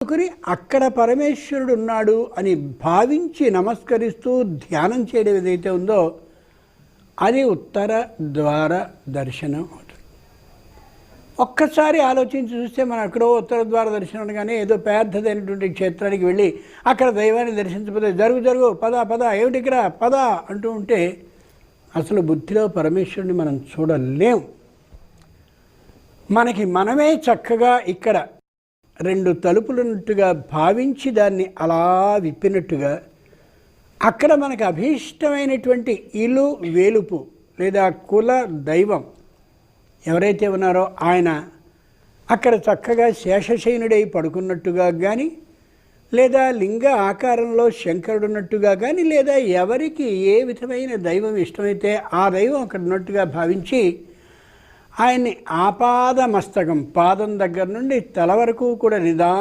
అనుకుని అక్కడ పరమేశ్వరుడు ఉన్నాడు అని భావించి నమస్కరిస్తూ ధ్యానం చేయడం ఏదైతే ఉందో అది ఉత్తర ద్వార దర్శనం అవుతుంది. ఒక్కసారి ఆలోచించి చూస్తే మనం ఎక్కడో ఉత్తర ద్వార దర్శనం అనగానే ఏదో పెద్దదైనటువంటి క్షేత్రానికి వెళ్ళి అక్కడ దైవాన్ని దర్శించకపోతే జరుగు జరుగు పద పద ఏమిటి ఇక్కడ? పద అంటూ ఉంటే అసలు బుద్ధిలో పరమేశ్వరుని మనం చూడలేం. మనకి మనమే చక్కగా ఇక్కడ రెండు తలుపులున్నట్టుగా భావించి దాన్ని అలా విప్పినట్టుగా అక్కడ మనకు అభీష్టమైనటువంటి ఇలు వేలుపు లేదా కుల దైవం ఎవరైతే ఉన్నారో ఆయన అక్కడ చక్కగా శేషశయనుడై పడుకున్నట్టుగా కానీ లేదా లింగ ఆకారంలో శంకరుడు ఉన్నట్టుగా కానీ లేదా ఎవరికి ఏ విధమైన దైవం ఇష్టమైతే ఆ దైవం అక్కడ ఉన్నట్టుగా భావించి ఆయన్ని ఆపాద మస్తకం పాదం దగ్గర నుండి తల వరకు కూడా నిదా